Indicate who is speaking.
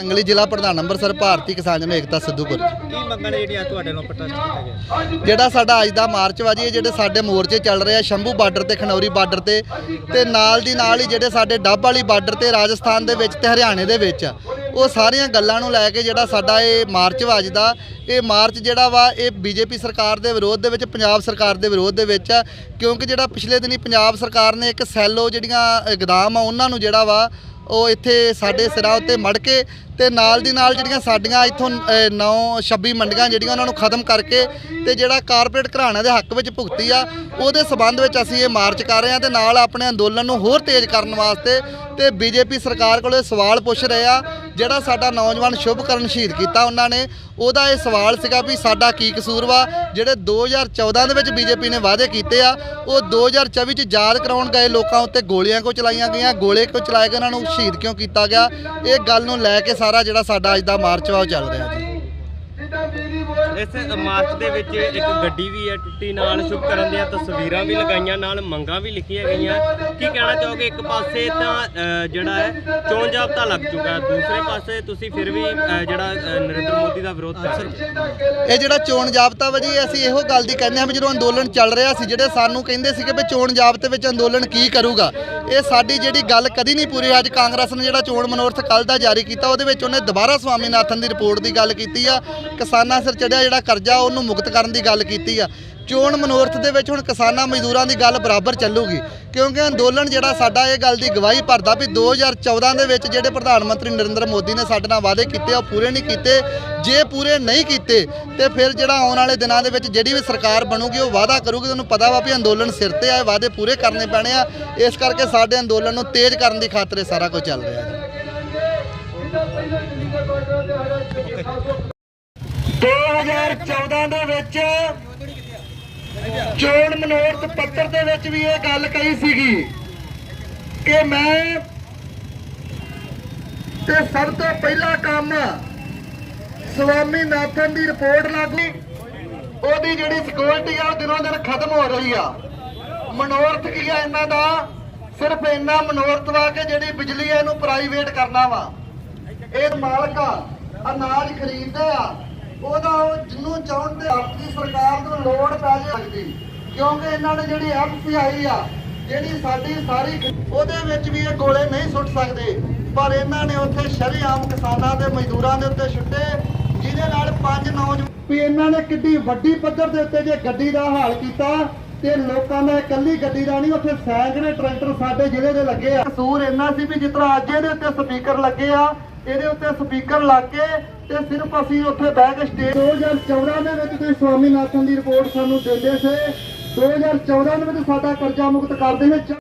Speaker 1: ਅੰਗਲੀ ਜ਼ਿਲ੍ਹਾ ਪ੍ਰਧਾਨ ਅੰਮ੍ਰਿਤਸਰ ਭਾਰਤੀ ਕਿਸਾਨ ਜਨ ਏਕਤਾ ਸਿੱਧੂਪੁਰ।
Speaker 2: ਕੀ ਮੰਗਾਂ ਨੇ ਜਿਹੜੀਆਂ ਤੁਹਾਡੇ ਨਾਲ ਪ੍ਰੋਟੈਸਟ ਕੀਤਾ ਗਿਆ
Speaker 1: ਜਿਹੜਾ ਸਾਡਾ ਅੱਜ ਦਾ ਮਾਰਚ ਵਾ ਜੀ ਇਹ ਜਿਹੜੇ ਸਾਡੇ ਮੋਰਚੇ ਚੱਲ ਰਹੇ ਆ ਸ਼ੰਭੂ ਬਾਰਡਰ ਤੇ ਖਨੌਰੀ ਬਾਰਡਰ ਤੇ ਤੇ ਨਾਲ ਦੀ ਨਾਲ ਹੀ ਜਿਹੜੇ ਸਾਡੇ ਡੱਬ ਵਾਲੀ ਬਾਰਡਰ ਤੇ ਰਾਜਸਥਾਨ ਦੇ ਵਿੱਚ ਤੇ ਹਰਿਆਣੇ ਦੇ ਵਿੱਚ ਉਹ ਸਾਰੀਆਂ ਗੱਲਾਂ ਨੂੰ ਲੈ ਕੇ ਜਿਹੜਾ ਸਾਡਾ ਇਹ ਮਾਰਚ ਵਾ ਅੱਜ ਦਾ ਇਹ ਮਾਰਚ ਜਿਹੜਾ ਵਾ ਇਹ ਬੀਜੇਪੀ ਸਰਕਾਰ ਦੇ ਵਿਰੋਧ ਦੇ ਵਿੱਚ ਪੰਜਾਬ ਸਰਕਾਰ ਦੇ ਵਿਰੋਧ ਦੇ ਵਿੱਚ ਆ ਕਿਉਂਕਿ ਜਿਹੜਾ ਪਿਛਲੇ ਦਿਨੀ ਪੰਜਾਬ ਸਰਕਾਰ ਨੇ ਇੱਕ ਸੈਲੋ ਜਿਹੜੀਆਂ ਗੋਦਾਮ ਆ ਉਹਨਾਂ ਨੂੰ ਜਿਹੜਾ ਵਾ ਉਹ ਇੱਥੇ ਸਾਡੇ ਸਿਰਾਂ ਉੱਤੇ ਮੜ ਕੇ ਤੇ ਨਾਲ ਦੀ ਨਾਲ ਜਿਹੜੀਆਂ ਸਾਡੀਆਂ ਇੱਥੋਂ 9 26 ਮੰਡੀਆਂ ਜਿਹੜੀਆਂ ਉਹਨਾਂ ਨੂੰ ਖਤਮ ਕਰਕੇ ਤੇ ਜਿਹੜਾ ਕਾਰਪੋਰੇਟ ਘਰਾਣਿਆਂ ਦੇ ਹੱਕ ਵਿੱਚ ਭੁਗਤੀ ਆ, ਉਹਦੇ ਸਬੰਧ ਵਿੱਚ ਅਸੀਂ ਇਹ ਮਾਰਚ ਕਰ ਰਹੇ ਹਾਂ ਤੇ ਨਾਲ ਆਪਣੇ ਅੰਦੋਲਨ ਨੂੰ ਹੋਰ ਤੇਜ਼ ਕਰਨ ਵਾਸਤੇ ਤੇ ਬੀਜੇਪੀ ਸਰਕਾਰ ਕੋਲੇ ਸਵਾਲ ਪੁੱਛ ਰਹੇ ਆ, ਜਿਹੜਾ ਸਾਡਾ ਨੌਜਵਾਨ ਸ਼ੁਭਕਰਨ ਸ਼ਹੀਦ ਕੀਤਾ ਉਹਨਾਂ ਨੇ, ਉਹਦਾ ਇਹ ਸਵਾਲ ਸੀਗਾ ਵੀ ਸਾਡਾ ਕੀ ਕਸੂਰ ਵਾ? ਜਿਹੜੇ 2014 ਦੇ ਵਿੱਚ ਬੀਜੇਪੀ ਨੇ ਵਾਅਦੇ ਕੀਤੇ ਆ, ਉਹ 2024 ਚ ਯਾਦ ਕਰਾਉਣ ਗਏ ਲੋਕਾਂ ਉੱਤੇ ਗੋਲੀਆਂ ਕਿਉਂ ਚਲਾਈਆਂ ਗਈਆਂ, ਗੋਲੇ ਕਿਉਂ ਚਲਾਏ ਗਏ, ਉਹਨਾਂ ਨੂੰ ਸ਼ਹੀਦ ਕਿਉਂ ਕੀਤਾ ਗਿਆ? ਇਹ ਗੱਲ ਨੂੰ ਲੈ ਕੇ ਸਾਰਾ ਜਿਹੜਾ ਸਾਡਾ ਅੱਜ ਦਾ ਮਾਰਚ ਵਾ, ਉਹ ਚੱਲ ਰਿਹਾ ਜੀ।
Speaker 2: ਇਸ ਮਾਰਚ ਦੇ ਵਿੱਚ ਇੱਕ ਗੱਡੀ ਵੀ ਹੈ ਟੁੱਟੀ ਨਾਲ, ਸ਼ੁਭ ਕਰਨ ਦੀਆਂ ਤਸਵੀਰਾਂ ਵੀ ਲਗਾਈਆਂ ਨਾਲ, ਮੰਗਾਂ ਵੀ ਲਿਖੀਆਂ ਗਈਆਂ। ਕੀ ਕਹਿਣਾ ਚਾਹੋਗੇ? ਇੱਕ ਪਾਸੇ ਤਾਂ ਜਿਹੜਾ ਹੈ, ਚੋਣ ਜਾਬਤਾ ਲੱਗ ਚੁੱਕਾ ਦੂਸਰੇ ਪਾਸੇ ਤੁਸੀਂ ਫਿਰ ਵੀ ਜਿਹੜਾ ਨਰਿੰਦਰ ਮੋਦੀ ਦਾ ਵਿਰੋਧ ਕਰ ਰਹੇ
Speaker 1: ਇਹ ਜਿਹੜਾ ਚੋਣ ਜਾਬਤਾ ਵਾ ਅਸੀਂ ਇਹੋ ਗੱਲ ਦੀ ਕਹਿੰਦੇ ਹਾਂ ਵੀ ਜਦੋਂ ਅੰਦੋਲਨ ਚੱਲ ਰਿਹਾ ਸੀ, ਜਿਹੜੇ ਸਾਨੂੰ ਕਹਿੰਦੇ ਸੀਗੇ ਵੀ ਚੋਣ ਜਾਬਤੇ ਵਿੱਚ ਅੰਦੋਲਨ ਕੀ ਕਰੂਗਾ, ਇਹ ਸਾਡੀ ਜਿਹੜੀ ਗੱਲ ਕਦੀ ਨਹੀਂ ਪੂਰੀ ਅੱਜ ਕਾਂਗਰਸ ਨੇ ਜਿਹੜਾ ਚੋਣ ਮਨੋਰਥ ਕੱਲ ਦਾ ਜਾਰੀ ਕੀਤਾ, ਉਹਦੇ ਵਿੱਚ ਉਹਨੇ ਦੁਬਾਰਾ ਸਵਾਮੀਨਾਥਨ ਦੀ ਰਿਪੋਰਟ ਦੀ ਗੱਲ ਕੀਤੀ ਆ। ਕਿਸਾਨਾਂ ਸਿਰ ਚੜਿਆ ਜਿਹੜਾ ਕਰਜ਼ਾ ਉਹਨੂੰ ਮੁਕਤ ਕਰਨ ਦੀ ਗੱਲ ਕੀਤੀ ਆ। ਚੋਣ ਮਨੋਰਥ ਦੇ ਵਿੱਚ ਹੁਣ ਕਿਸਾਨਾਂ ਮਜ਼ਦੂਰਾਂ ਦੀ ਗੱਲ ਬਰਾਬਰ ਚੱਲੂਗੀ। ਕਿਉਂਕਿ ਅੰਦੋਲਨ ਜਿਹੜਾ ਸਾਡਾ ਇਹ ਗੱਲ ਦੀ ਗਵਾਹੀ ਭਰਦਾ ਵੀ 2014 ਦੇ ਵਿੱਚ ਜਿਹੜੇ ਪ੍ਰਧਾਨ ਮੰਤਰੀ ਨਰਿੰਦਰ ਮੋਦੀ ਨੇ ਸਾਡੇ ਨਾਲ ਵਾਅਦੇ ਕੀਤੇ, ਉਹ ਪੂਰੇ ਨਹੀਂ ਕੀਤੇ। ਜੇ ਪੂਰੇ ਨਹੀਂ ਕੀਤੇ, ਤੇ ਫਿਰ ਜਿਹੜਾ ਆਉਣ ਵਾਲੇ ਦਿਨਾਂ ਦੇ ਵਿੱਚ ਜਿਹੜੀ ਵੀ ਸਰਕਾਰ ਬਣੂਗੀ, ਉਹ ਵਾਅਦਾ ਕਰੂਗੀ। ਤੁਹਾਨੂੰ ਪਤਾ ਵਾ ਵੀ ਅੰਦੋਲਨ ਸਿਰ ਤੇ ਆ ਵਾਅਦੇ ਪੂਰੇ ਕਰਨੇ ਪੈਣੇ ਆ। ਇਸ ਕਰਕੇ ਸਾਡੇ ਅੰਦੋਲਨ ਨੂੰ ਤੇਜ਼ ਕਰਨ ਦੀ ਖਾਤਰ ਸਾਰਾ ਕੁਝ ਚੱਲ ਰਿਹਾ। ਜੀ 2014 ਦੇ ਵਿੱਚ ਚੋਣ ਮਨੋਰਥ ਪੱਤਰ ਦੇ ਵਿੱਚ ਵੀ ਇਹ ਗੱਲ ਕਹੀ ਸੀਗੀ ਕਿ ਮੈਂ ਤੇ ਸਭ ਤੋਂ ਪਹਿਲਾ ਕੰਮ ਸਵਾਮੀ ਨਾਥਨ ਦੀ ਰਿਪੋਰਟ ਲਾਗੂ ਉਹਦੀ ਜਿਹੜੀ ਸਿਕਿਉਰਿਟੀ ਆ ਉਹ ਦਿਨੋਂ ਦਿਨ ਖਤਮ ਹੋ ਰਹੀ ਆ। ਮਨੋਰਥ ਕੀ ਆ ਇਹਨਾਂ ਦਾ? ਸਿਰਫ ਇੰਨਾ ਮਨੋਰਥ ਵਾ ਕਿ ਜਿਹੜੀ ਬਿਜਲੀ ਆ ਇਹਨੂੰ ਪ੍ਰਾਈਵੇਟ ਕਰਨਾ ਵਾ। ਇਹ ਮਾਲਕ ਆ, ਅਨਾਜ ਖਰੀਦਦੇ ਆ ਉਹਦਾ ਉਹ ਜਿੰਨੂੰ ਚਾਹਣ ਤੇ ਆਪਣੀ ਸਰਕਾਰ ਨੂੰ ਲੋੜ ਪੈ ਸਕਦੀ। ਕਿਉਂਕਿ ਇਹਨਾਂ ਨੇ ਜਿਹੜੀ ਐਫਸੀਆਈ ਆ, ਜਿਹੜੀ ਸਾਡੀ ਸਾਰੀ ਉਹਦੇ ਵਿੱਚ ਵੀ ਇਹ ਗੋਲੇ ਨਹੀਂ ਸੁੱਟ ਸਕਦੇ। ਪਰ ਇਹਨਾਂ ਨੇ ਉੱਥੇ ਸ਼ਰੇਆਮ ਕਿਸਾਨਾਂ ਦੇ ਮਜ਼ਦੂਰਾਂ ਦੇ ਉੱਤੇ ਛੁੱਟੇ, ਜਿਹਦੇ ਨਾਲ ਪੰਜ ਨੌਜਵਾਨ ਵੀ ਇਹਨਾਂ ਨੇ ਕਿੱਡੀ ਵੱਡੀ ਪੱਧਰ ਦੇ ਉੱਤੇ ਜੇ ਗੱਡੀ ਦਾ ਹਾਲ ਕੀਤਾ, ਤੇ ਲੋਕਾਂ ਦਾ ਇਕੱਲੀ ਗੱਡੀ ਦਾ ਨਹੀਂ, ਉੱਥੇ ਸੈਂਕੜੇ ਟਰੈਕਟਰ ਸਾਡੇ ਜ਼ਿਲ੍ਹੇ ਦੇ ਲੱਗੇ ਆ। ਕਸੂਰ ਇੰਨਾ ਸੀ ਵੀ ਜਿਸ ਤਰ੍ਹਾਂ ਅੱਜ ਇਹਦੇ ਉੱਤੇ ਸਪੀਕਰ ਲੱਗੇ ਆ, ਇਹਦੇ ਉੱਤੇ ਸਪੀਕਰ ਲੱਗ ਕੇ ਤੇ ਸਿਰਫ ਅਸੀਂ ਉੱਥੇ ਬਹਿ ਕੇ ਸਟੇਜ 2014 ਦੇ ਵਿੱਚ ਤੁਸੀਂ ਸਵਾਮੀਨਾਥਨ ਦੀ ਰਿਪੋਰਟ ਸਾਨੂੰ ਦਿੰਦੇ ਸੀ। 2014 ਦੇ ਵਿੱਚ ਸਾਡਾ ਕਰਜ਼ਾ ਮੁਕਤ ਕਰਦੇ ਸੀ